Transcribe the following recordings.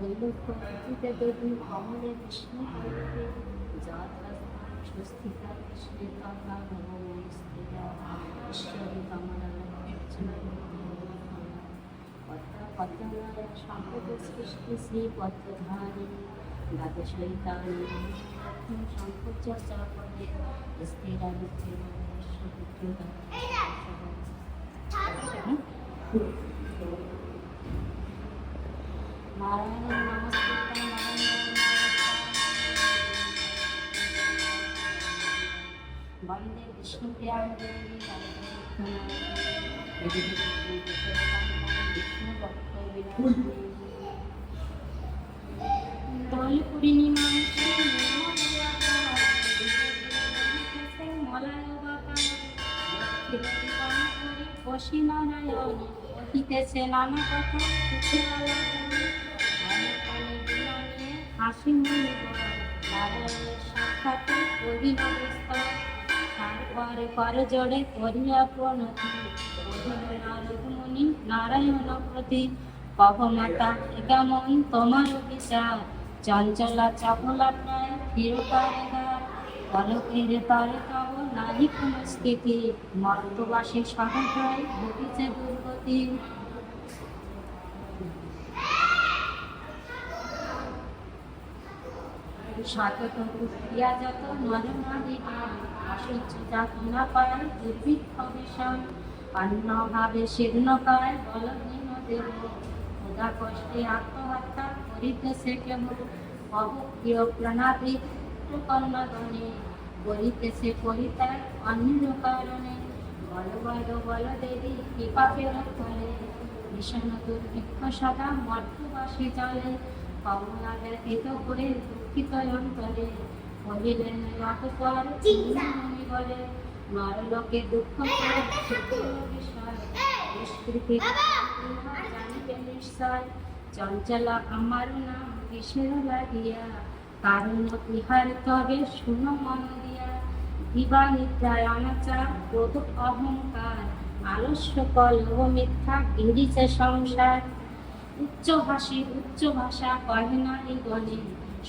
তৈলুপতিতে দেবী কমলে বিষ্ণু করতে স্বস্তিকা কৃষ্ণে তথা নমস্তিকা ঈশ্বরী কমলা পদ্মনারায়ণ সম্পদ সৃষ্টি শ্রী পদ্মধারী দ্বাদশৈতানি সম্পদ চর্চা করে স্থিরানুচ্ছেদ নারায়ণ নমস্কার বন্দে বিষ্ণুপ্রিয়াং দেবী বিষ্ণু ভক্ত দল পূর্ণিমা বসি নারায়ণ অতীতেছে নানা কথা সুখে আলাদা হাসি সাক্ষাতে অভিনব স্তর তারপরে কর জড়ে করিয়া প্রণতি নারদ মুনি নারায়ণ প্রতি পবমাতা কেমন তোমার বিচার চঞ্চলা চপলা প্রায় ফিরতারে দ্বার পলকের তারে তব নাহি কোন স্থিতি মর্তবাসী সহজয় ঘটিছে দুর্গতি সতত ক্রিয়া যত নরনারী অসহ্য যাতনা পায় দুর্ভিক্ষ বিষয় অন্নভাবে শীর্ণকায় বলহীন দেব ক্ষুধা কষ্টে আত্মহত্যা করিতেছে কেবল অভক্রিয় প্রাণাবৃত কন্যাগণে করিতেছে পরিত্যাগ অন্য কারণে বল বল বল দেবী কৃপা ফেরত ফলে ভীষণ দুর্ভিক্ষ সদা মর্তবাসী চলে কমলা ব্যতীত করে অন্তরে মনে বলে দুঃখ চঞ্চলা আমার নাম কিসের লাগিয়া কারণ ইহার তবে শুনো মন দিয়া দিবা অনাচার ক্রোধ অহংকার আলস্য কলহ মিথ্যা গিরিছে সংসার উচ্চ ভাষী উচ্চ ভাষা কহে না গণে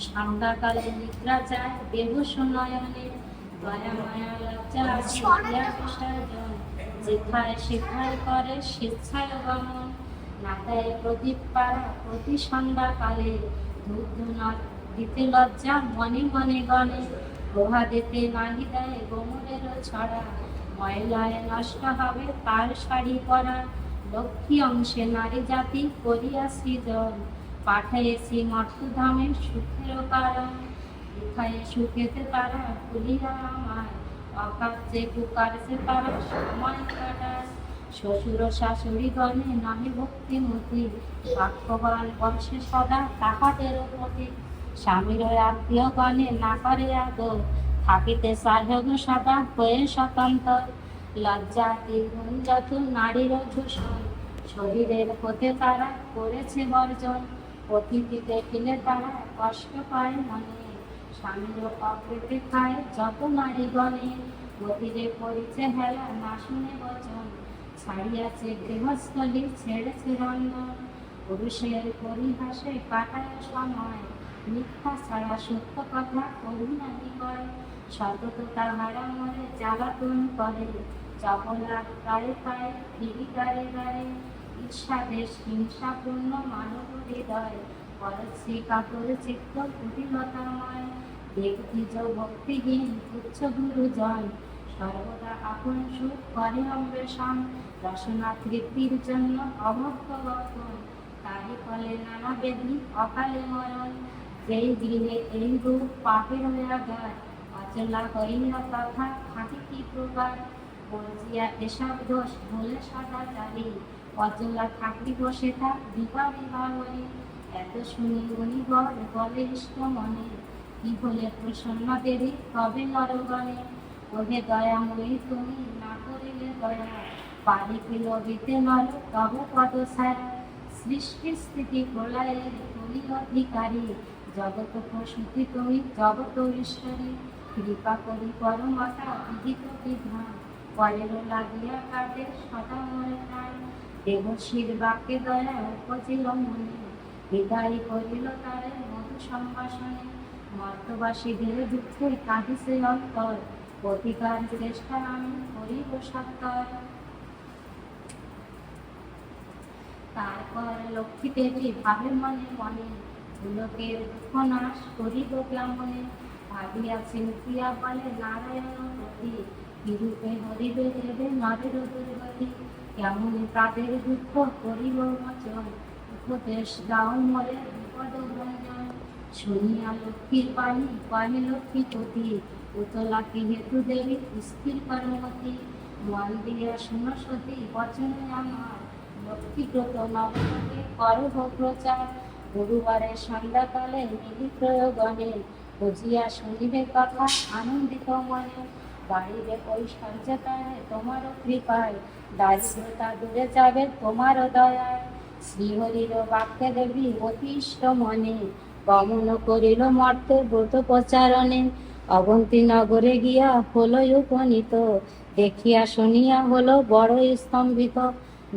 সন্ধ্যাকালে নিদ্রা যায় বেহুশ নয়নে দয়া মায়া লজ্জা যেথায় সেথায় করে স্বেচ্ছায় গমন। না দেয় প্রদীপ পাড়া প্রতি সন্ধ্যাকালে। ধূপ দিতে লজ্জা মনে মনে গণে প্রভা দিতে নাহি দেয় গোমরের ছড়া। ময়লায় নষ্ট হবে তার শাড়ি পরা। লক্ষ্মী অংশে নারী জাতি করিয়া সৃজন। পাঠাইছি মর্তধামে সুখের কারণ লিখায় সুখেতে তারা ভুলিয়া আমায় অকার্যে কুকার্যে তারা সময় কাটায় শ্বশুর শাশুড়ি গণে নামে ভক্তিমতী বাক্যবান বংশে সদা তাহাদের প্রতি স্বামীর আত্মীয় গণে না করে আদর থাকিতে সাহগ সদা হয়ে স্বতন্ত্র। লজ্জা দ্বিগুণ যত নারীর দূষণ শরীরের হতে তারা করেছে বর্জন। অতিথি দেখিলে তারা কষ্ট পায় মনে। স্বামীর অপ্রীতি খায় যত নারী গণে। অতিরে করিছে হেলা না শুনে বচন। ছাড়িয়াছে গৃহস্থলী, ছেড়েছে রন্ধন। পুরুষের পরিহাসে কাটায় সময়। মিথ্যা ছাড়া সত্য কথা করুণা কয়। সতত তাহারা মনে জ্বালাতন করে। চপলা গায়ে পায়ে ফিরি গাড়ে গাড়ে ঈর্ষা দেশ হিংসাপূর্ণ মানব হৃদয়। পরশ্রী কাতর চিত্ত কুটিলতাময় ব্যক্তিজ ভক্তিহীন, তুচ্ছ গুরুজন সর্বদা আপন সুখ করে অন্বেষণ। রসনা তৃপ্তির জন্য অভক্ত গঠন। তারই ফলে নানা বেদি অকালে মরণ। যেই দিনে এই রূপ পাপের হইয়া গায় অচলা হইয়া কথা থাকে কি প্রকার বলছিয়া এসব দোষ ভুলে সদাচারী অচলা থাকি বসে থাক বিবাহী এত শুনি গুণী বর বলে ইষ্ট মনে। কি হলে প্রসন্ন দেবী, তবে নরগণে ওহে দয়াময়ী, তুমি না করিলে দয়া। পারি বিলবিতে নর, তব পদ সারা। সৃষ্টি স্থিতি প্রলয়ের তুমি অধিকারী। জগত প্রসূতি তুমি জগত ঈশ্বরী কৃপা করি পরমাতা, বিহিত বিধান। পরের লাগিয়া কাটে সদা মরে প্রাণ। দেবশীর বাক্যে দয়া উপজিল মনে বিদায় করিল তারে মধু সম্ভাষণে দুঃখে কাঁদিছে অন্তর। প্রতিকার চেষ্টা আমি করিব সত্তর। তারপর লক্ষ্মী দেবী ভাবে মনে মনে, লোকের দুঃখ নাশ করিব কেমনে ভাবিয়াছেন প্রিয়া বলে, নারায়ণ প্রতি বিরূপে হরিবে দেবে নরের দুর্গতি? কেমন তাদের বিপদ ভঞ্জন লক্ষ্মীর বাণী লক্ষ্মী পতি উতলাকে হেতু দেবী স্থির কর্মতি মন দিয়া শুন গুরুবারে সন্ধ্যাকালে মিলি প্রয়োগণে বুঝিয়া শুনিবে কথা আনন্দিত মনে বাড়িবে ঐশ্বর্যতায় তোমারও কৃপায়, দারিদ্রতা দূরে যাবে তোমারও দয়ায়। শ্রীহরির বাক্যে দেবী অতিষ্ঠ মনে, গমন করিল মর্তে ব্রত প্রচারণে। অবন্তী নগরে গিয়া হলো উপনীত, দেখিয়া শুনিয়া হলো বড় স্তম্ভিত।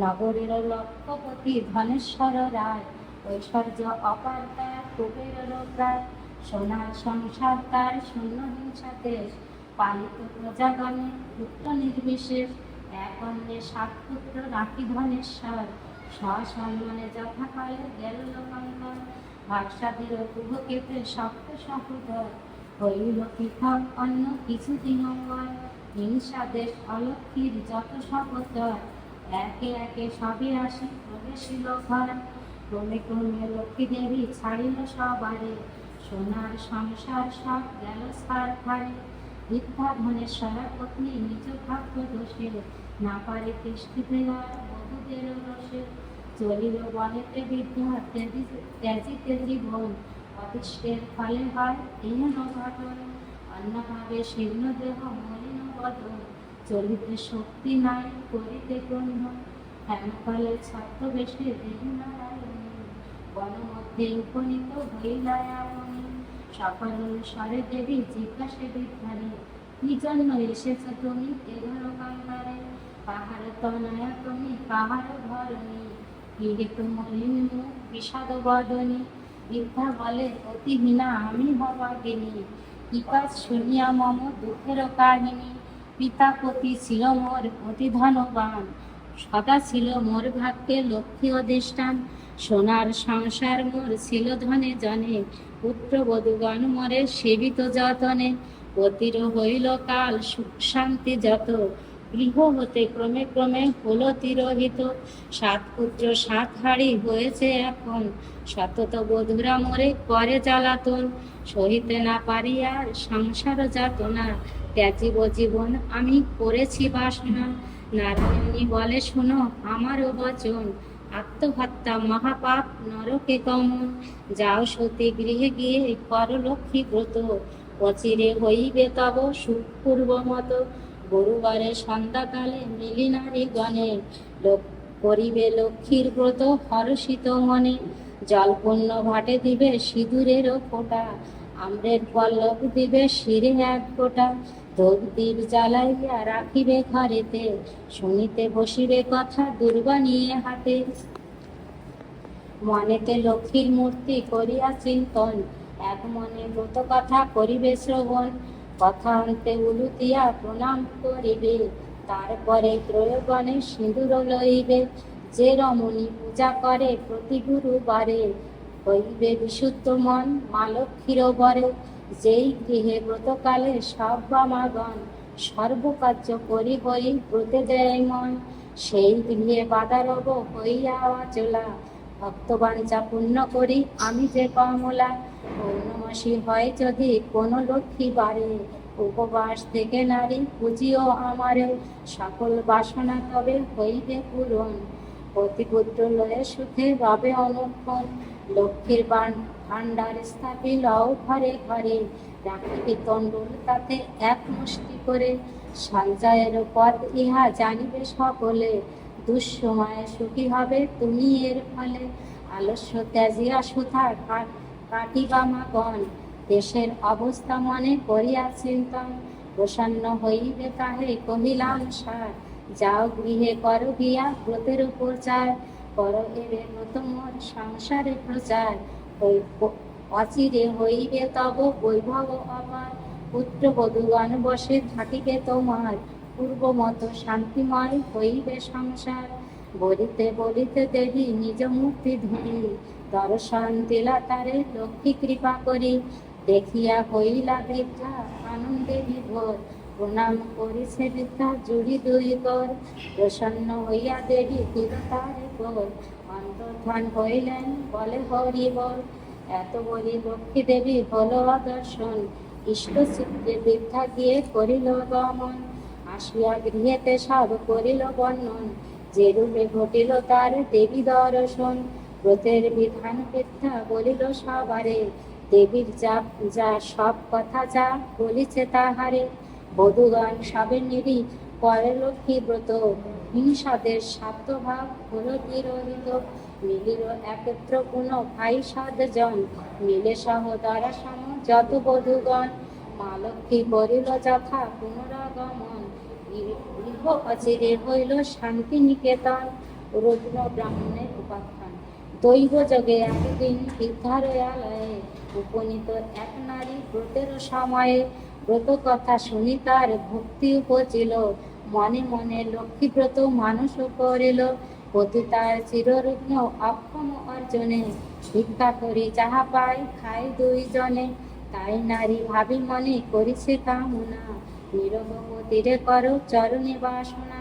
নগরের লক্ষপতি ধনেশ্বর রায়, ঐশ্বর্য অপার তার কুবের সোনার সংসার তার শূন্য হিংসাতে। পালিত প্রজাগণে পুত্র নির্বিশেষ এক অন্যে সাত পুত্র রাখি ধনেশ্বর সসম্মানে যথাকালে গেল লোকান্তর ভাষাদের কেটে শক্ত সহোদর হইল পৃথক অন্য কিছু দিনম্বর হিংসা দেশ অলক্ষীর যত সহচর একে একে সবে আসি প্রবেশিল ঘর। ক্রমে ক্রমে লক্ষ্মী দেবী ছাড়িল সবারে। সোনার সংসার সব গেল সার ধারে। বৃদ্ধা ধনেশ্বরা পত্নী নিজ ভাগ্য দোষে না পারে তিষ্ঠিতে আর বহুদের রসে। চলিল বনেতে বিদ্যা ত্যাজি ত্যাজিতে জীবন অতিষ্ঠের ফলে হয় এহেন ঘটন অন্যভাবে শীর্ণ দেহ মলিন বদন। চলিতে শক্তি নাই, করিতে গ্রহণ হেমকালে ছদ্মবেশে দেবী নারায়ণ। বন মধ্যে উপনীত হইলায় সকল স্বরে দেবী জিজ্ঞাসে বিদ্যারে কি জন্য এসেছ তুমি? এগারো কান্দারে পাহাড় তনয়া তুমি, পাহাড় ধরণী। পীড়িত মলিন মুখ, বিষাদ বদনী। বৃদ্ধা বলে অতিহীনা আমি হবাগিনী কি কাজ শুনিয়া মম দুঃখের কাহিনী। পিতা পতি ছিল মোর অতি ধনবান। সদা ছিল মোর ভাগ্যে লক্ষ্মী অধিষ্ঠান। সোনার সংসার মোর ছিল ধনে জনে পুত্র বধুগণ মরে সেবিত যতনে। পতির হইল কাল সুখ শান্তি যত, গৃহ হতে ক্রমে ক্রমে হলো তিরোহিত। সাত পুত্র, সাত হাড়ি হয়েছে এখন, সতত বধুরা মরে করে জ্বালাতন। সহিতে না পারি আর সংসার যাতনা, ত্যাজিব জীবন আমি করেছি বাসনা। নারায়ণী বলে, শোনো, আমারও বচন আত্মহত্যা মহাপাপ নরকে গমন যাও সতী গৃহে গিয়ে কর লক্ষ্মী ব্রত। অচিরে হইবে তব সুপূর্ব মত। গুরুবারে সন্ধ্যাকালে মিলি নারী গণে করিবে লক্ষ্মীর ব্রত হর্ষিত মনে। জলপূর্ণ ভাটে দিবে সিঁদুরেরও ফোঁটা। আম্রের পল্লব দিবে শিরে এক ফোঁটা। ধূপ দ্বীপ জ্বালাইয়া রাখিবে ঘরেতে, শুনিতে বসিবে কথা দুর্বা নিয়ে হাতে। মনেতে লক্ষ্মীর মূর্তি করিয়া চিন্তন, এক মনে ব্রত কথা করিবে শ্রবণ। কথা অন্তে উলুতিয়া প্রণাম করিবে, তারপরে প্রয়োগণে সিঁদুর লইবে। যে রমণী পূজা করে প্রতি গুরুবারে, হইবে বিশুদ্ধ মন মা লক্ষ্মীর বরে যেই গৃহে ব্রতকালে সব বামাগণ সর্বকার্য করি হই ব্রতে দেয় মন সেই গৃহে বাধারব হইয়া চলা। ভক্তবাঞ্ছা পূর্ণ করি, আমি যে কমলা পৌর্ণমাসী হয় যদি কোনো লক্ষ্মী বারে। উপবাস থেকে নারী পুজিও আমারে সকল বাসনা তবে হইবে পূরণ। প্রতিপুত্র লয়ে সুখে ভাবে অনুক্ষণ, লক্ষ্মীর বান ভাণ্ডার স্থাপিলও ঘরে ঘরে, রাখিবে তণ্ডুল তাতে এক মুষ্টি করে। সঞ্জয়ের পথ ইহা জানিবে সকলে, দুঃসময়ে সুখী হবে তুমি এর ফলে। আলস্য ত্যাজিয়া সুধা কাটিবা মাগণ দেশের অবস্থা মনে করিয়া চিন্তন। প্রসন্ন হইবে তাহে কহিলাম সার, যাও গৃহে কর গিয়া ব্রতের উপর চায় কর এবে নতুন সংসারে প্রচার। অচিরে হইবে তব বৈভব অপার পুত্র বধূগণ বসে থাকিবে তোমার। পূর্ব মতো শান্তিময় হইবে সংসার। বলিতে বলিতে দেবী নিজ মুক্তি ধরি দর্শন দিলা তারে লক্ষ্মী কৃপা করি। দেখিয়া হইলা বৃদ্ধা আনন্দে বিভোর। প্রণাম করিছে বৃদ্ধা জুড়ি দুই কর। প্রসন্ন হইয়া দেবী দিল তারে কর অন্তর্ধান হইলেন, বলে হরি বল, এত বলি লক্ষ্মী দেবী হলো দর্শন, ইষ্ট চিত্তে বৃদ্ধা গিয়ে করিল গমন, আসিয়া গৃহেতে সব করিল বর্ণন, যে রূপে ঘটিল তার দেবী দর্শন, ব্রতের বিধান বৃদ্ধা বলিল সবারে, দেবীর যা যা সব কথা যা বলিছে তাহারে, বধুগণ সবে নিরি করে লক্ষ্মী ব্রত, হিংসাদের সাত্যভাব হল বিরোহিত মিলিল একত্র কোন ভাই সাতজন। মিলে সহদরা সম যত বধুগণ। মা লক্ষ্মী করিল যথা পুনরাগমন। গৃহ অচিরে হইল শান্তি নিকেতন রুদ্র ব্রাহ্মণের উপাখ্যান। দৈব যোগে একদিন বিদ্যালয়ে উপনীত এক নারী ব্রতের সময়ে ব্রত কথা শুনি তার ভক্তি উপজিল। মনে মনে লক্ষ্মীব্রত মানুষ করিল। পতি তার চিররুগ্ন অক্ষম অর্জনে ভিক্ষা করি, যাহা পাই খাই দুইজনে। তাই নারী ভাবি মনে করিছে কামনা। নিরবতীরে করো চরণে বাসনা।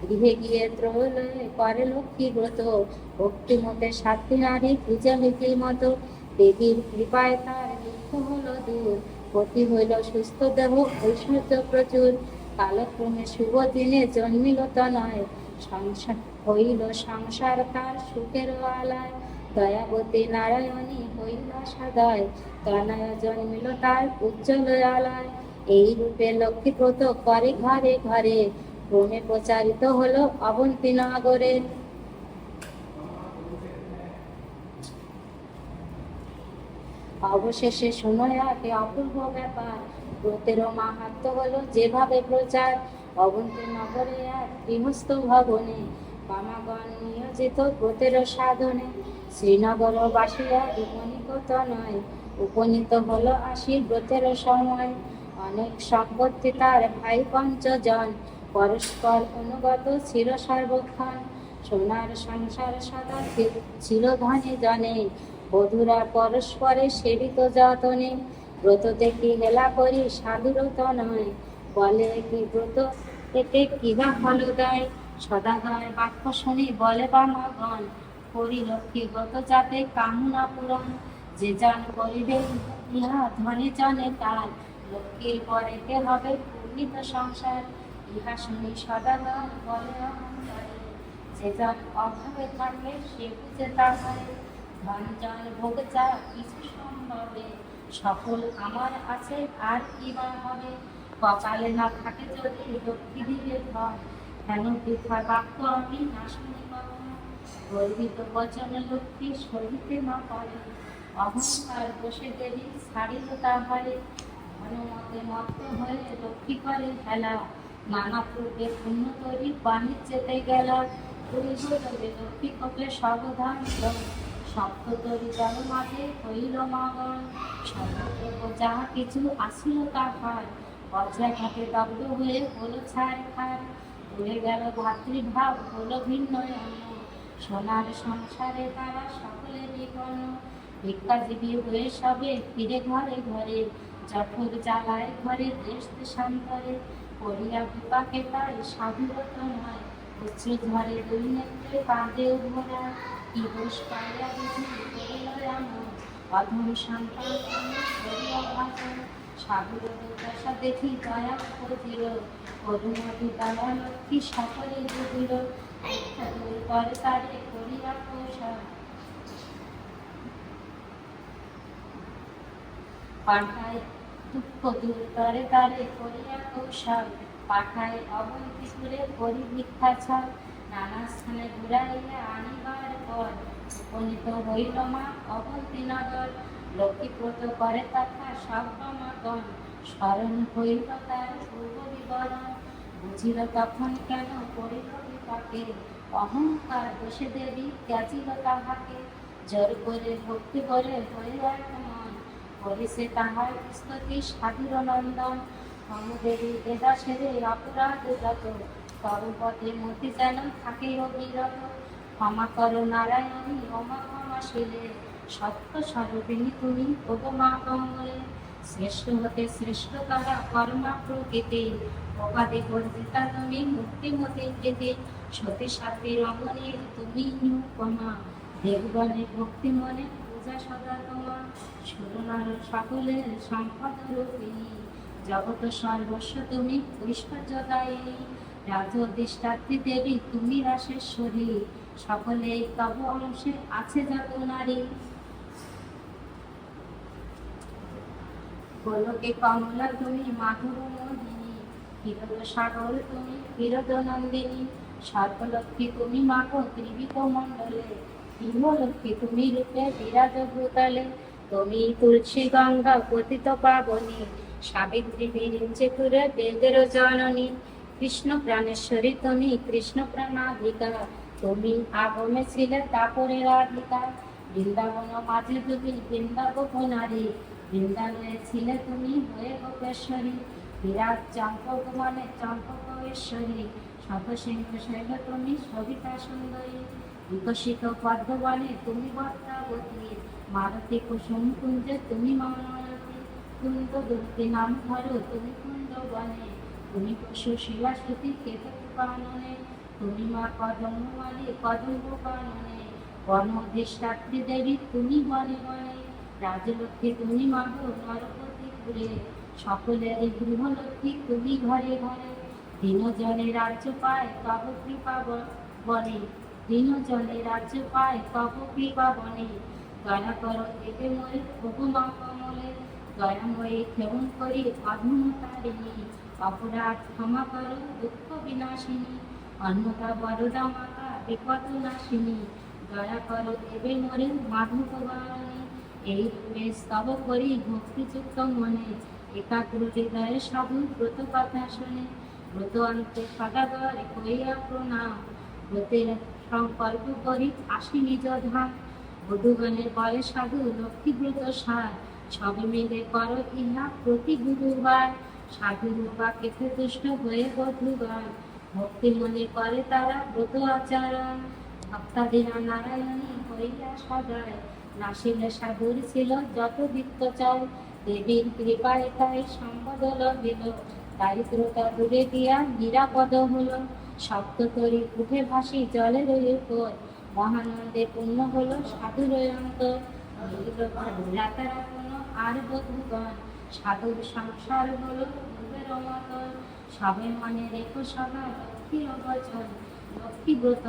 গৃহে গিয়ে ত্রলয়ে করে লক্ষ্মী ব্রত। ভক্তি মতে সাথী নারী পূজা হইতে মতো। দেবীর কৃপায় তার দুঃখ হলো দূর। পতি হইল সুস্থ দেহ, ঐশ্বর্য প্রচুর। কালক্রমে শুভ দিনে জন্মিল তনয়। হইল সংসার, তার সুখের আলায়। দয়াবতী নারায়ণী হইল সদয়। তনয় জন্মিল তার উজ্জ্বল আলায়। এই রূপে লক্ষ্মীব্রত করে ঘরে ঘরে। ক্রমে প্রচারিত হলো অবন্তী নগরে। অবশেষে শুনে আগে অপূর্ব ব্যাপার। ব্রতেরও মাহাত্ম হলো যেভাবে প্রচার অবন্তী নগরে এক গৃহস্থ ভবনে বামাগণ নিয়োজিত ব্রতের সাধনে। শ্রীনগর বাসিয়া উপনিকত নয়, উপনীত হলো আসি ব্রতের সময়। অনেক সম্পত্তি তার ভাই পঞ্চজন, পরস্পর অনুগত ছিল সর্বক্ষণ। সোনার সংসার সদা ছিল ধনে জনে বধুরা পরস্পরে সেবিত যতনে। ব্রত দেখি হেলা করি সাধুরত নয় বলে কি ব্রত? এতে কিবা ভালো দেয় সদাগয় বাক্য শুনি বলে বা মগন। করি লক্ষ্মীগত যাতে কামনা পূরণ। যে যান করিবে, ইহা ধনে জনে তার লক্ষ্মীর পরেতে হবে পূর্ণিত সংসার? ইহা শুনি সদাগর বলে যে যান অভাবে থাকে সে বুঝে তাহারে ধন জন ভোগ যা কিছু সম্ভবে। সকল আমার আছে, আর কি বা হবে? কপালে না থাকে যদি লক্ষ্মী ধন কেন বৃথা বাক্য আমি না শুনি গর্বিত বচন লক্ষ্মী সহিতে না পারে। অহংকার বসে মত্ত হয়ে লক্ষ্মী করে হেলা। নানা পূর্বে পুণ্য তৈরি লক্ষ্মী কপে সপ্ততরি জল মাঝে হইল মাগন সর্বদ্রব্য যাহা কিছু আসিল তাহার। বজ্রাঘাতে দগ্ধ হয়ে হলো ছায় খার ভুলে গেল ভাতৃভাব হলো ভিন্ন অন্য সোনার সংসারে তারা সকলে বিপন্ন ভিক্ষাজীবী হয়ে সবে ফিরে ঘরে ঘরে জঠর জ্বালায় ঘরে দেশ দেশান্তরে পড়িয়া বিপাকে তাই সাধুরত নয় উচ্চ ঝরে দুই নেত্রে কাঁদে উভরা কি দোষ পাইয়া বুঝি অধম সন্তান করিয়া ভাষণ দুর্দশা দয়া তারে পাঠায় দুঃখ দূর তারে ছল নানা স্থানে ঘুরাইয়া আনিবার পর উপনীত হইল মা অবন্তী নগর। লক্ষ্মীপ্রত করে তথা সব মাগণ স্মরণ হইল তার পূর্ব বিবরণ। বুঝিল তখন কেন করিল বিপাকে? অহংকার বসে দেবী ত্যাজিল তাহাকে। জোর করে ভক্তি করে হয়ে এক মন। করিছে তাহার স্তুতি সাধুর নন্দন। দেবী বেদা সেরে অপরাধ যত। তব পথে মতি যেন থাকে অবিরত ক্ষমা করো নারায়ণী অমা ক্ষমাশীলে সত্য স্বরূপিণী তুমি কমলে শ্রেষ্ঠ হতে শ্রেষ্ঠ তারা কর্মা প্রকৃতি অবাধে বর্জিতা তুমি মুক্তিমতি প্রীতি সতী সাথী রমণী তুমি উপমা দেবগণে ভক্তি মনে পূজা সদা তোমা। সুরনার সকলের সম্পদ রূপিণী। জগত সর্বস্ব তুমি ঐশ্বর্যদায়িনী রাজ অধিষ্ঠাত্রী দেবী, তুমি রাসেশ্বরী। সকলে তব অংশে আছে যত নারী। গোলকে কমলা তুমি, মাধুর মোহিনী হিরদ সাগর তুমি হিরদ নন্দিনী, সর্বলক্ষ্মী তুমি মাগো ত্রিবিক মণ্ডলে, হিমলক্ষ্মী তুমি রূপে বিরাজ ভূতলে, তুমি তুলসী গঙ্গা পতিত পাবনী, সাবিত্রী বিরিঞ্চে তুরে বেদের জননী, কৃষ্ণ প্রাণেশ্বরী তুমি কৃষ্ণ প্রাণাধিকা, তুমি আগমে ছিলে তাপরে রাধিকা, বৃন্দাবন মাঝে তুমি বৃন্দাবক নারী বৃন্দাবনে ছিলে তুমি হয়ে গোপেশ্বরী। বিরাট চম্পক মানে চম্পকেশ্বরী। শতসিংহ শৈল তুমি সবিতা সুন্দরী। বিকশিত পদ্মবনে তুমি বদ্রাবতী মারতী কুসুম কুঞ্জ তুমি মানবতী কুন্দ দুর্গে নাম ধরো তুমি কুন্দ বনে তুমি পশু শিলা শ্রুতি কেতু কাননে তুমি মা কদম মানে কদম্ব কাননে বন অধিষ্ঠাত্রী দেবী তুমি বনে বনে। রাজলক্ষ্মী তুমি মাগো নরপতি কুলে সকলের গৃহলক্ষ্মী তুমি ঘরে ঘরে। দিন জলে রাজ্য পায়, তব কৃপা বনে। দিন জলে রাজ্য পায়, তব কৃপা বনে। দয়া করো এতে মরে উপমা কমলে দয়াময়ী ক্ষেমন করি অধমতারিণী অপরাধ ক্ষমা করো দুঃখ বিনাশিনী। অন্নতা বরদা মাতা বিপদ নাশিনী। দয়া করো এবে মরে মাধব বারণী। এই স্তব করি ভক্তিযুক্ত মনে একাগ্র হৃদয়ে সাধু ব্রত কথা শুনে, ব্রত অন্তে সদাগর কইয়া প্রণাম। ব্রতের সংকল্প করি আসি নিজ ধাম। বধুগণের বলে সাধু লক্ষ্মীব্রত সার। সবে মিলে করো ইহা প্রতি গুরুবার। সাধু রূপা কেতে তুষ্ট হয়ে বধুগণ। ভক্তি মনে করে তারা ব্রত আচরণ। ভক্তাদিনা নারায়ণী হইয়া সদায়। নাসিলে সাধুর ছিল, যত বৃত্ত চাও দেবীর কৃপায় তাই সম্পদ লভিল দারিদ্রতা দূরে দিয়া নিরাপদ হল। হলো সপ্ততরি উঠে ভাসি জলের উপর। মহানন্দে পূর্ণ হল সাধুর অন্তর। আর বধুগণ। সাধুর সংসার হলো সবে মনে রেখো সদা লক্ষ্মীর বচন লক্ষ্মী ব্রত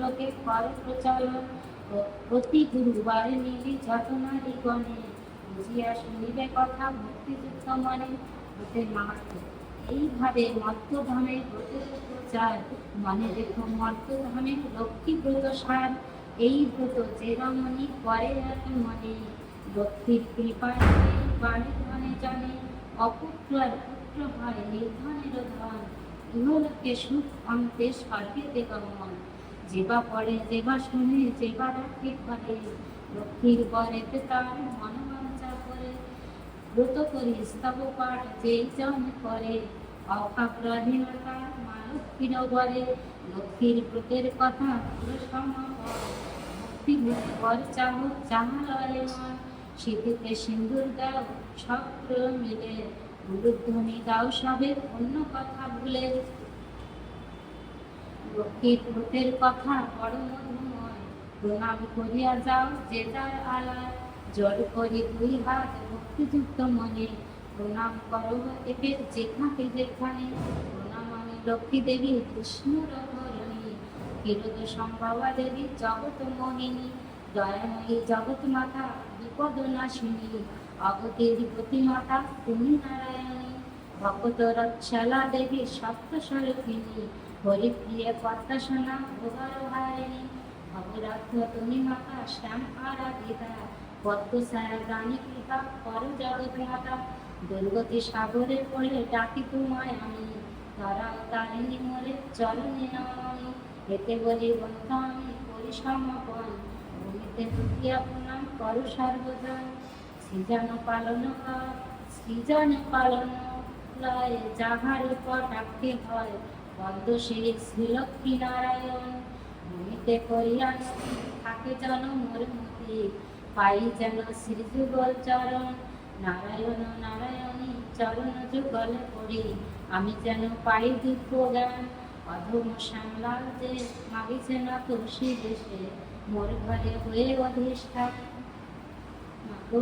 লোকে কর প্রচলন। প্রতি গুরুবারে মিলি যত নারী গণে, বুঝিয়া শুনিবে কথা ভক্তিযুক্ত মনে ব্রতের মাহাত্ম। এইভাবে মর্তধামে ব্রতের প্রচার মনে দেখো মর্তধামে লক্ষ্মী ব্রত সার, এই ব্রত যে রমণী করে এক মনে। লক্ষ্মীর কৃপায় বাড়ি ধনে জানে, অপুত্র আর পুত্র হয় নির্ধনের ধন। ইহলোকে সুখ অন্তে স্বর্গেতে গমন। যেবা পড়ে, যেবা শুনে, যেবা রাখে ঘরে লক্ষ্মীর বরেতে তার মনোবাঞ্ছা করে। ব্রত করি, স্তব পাঠ যেই জন করে অকাপ্রাধীনতা মা লক্ষ্মীর বরে। লক্ষ্মীর ব্রতের কথা পুরো সমাপন ভক্তি লয়ে মন শীতিতে সিন্দুর দাও সক্র মিলে। উলুধ্বনি দাও সবে, অন্য কথা ভুলে। লক্ষ্মীর ব্রতের কথা বড় মধুময় প্রণাম করিয়া যাও যে যার আলায়। জল করি দুই হাত ভক্তিযুক্ত মনে। প্রণাম করো একে যেখানে যেখানে। প্রণাম আমি লক্ষ্মী দেবী কৃষ্ণর ধরণী কিরত সম্ভবা দেবী জগৎ মোহিনী। দয়াময়ী জগৎ মাতা বিপদ নাশিনী। অগতির গতি মাতা তুমি নারায়ণী। ভগত রক্ষলা দেবী সপ্ত স্বরূপিণী হরিপ্রিয় পদ্মাসনা ভোগার হারিণী ভগরাধ্য তুমি মাতা শ্যাম আরাধিতা পদ্মসায়া রানী কৃপা কর জগৎ মাতা দুর্গতি সাগরে পড়ে ডাকি তোমায় আমি। তারা তারিণী মোরে চরণে নামি এতে বলি বন্ধু আমি করি সমপন। ভূমিতে দুটিয়া প্রণাম করো সর্বজন সৃজন পালন কর সৃজন পালন লয় যাহার উপর ডাকতে হয় বন্ধ সেই শ্রীলক্ষ্মী নারায়ণ ভূমিতে করিয়া নদী থাকে যেন মোর মতি। পাই যেন শ্রীযুগল চরণ নারায়ণ নারায়ণী চরণ যুগলে পড়ি আমি যেন পাই দিব্য জ্ঞান অধম শ্যামলাল যে মাগিছে না তুলসী দেশে। মোর ঘরে হয়ে অধিষ্ঠান। মাগো,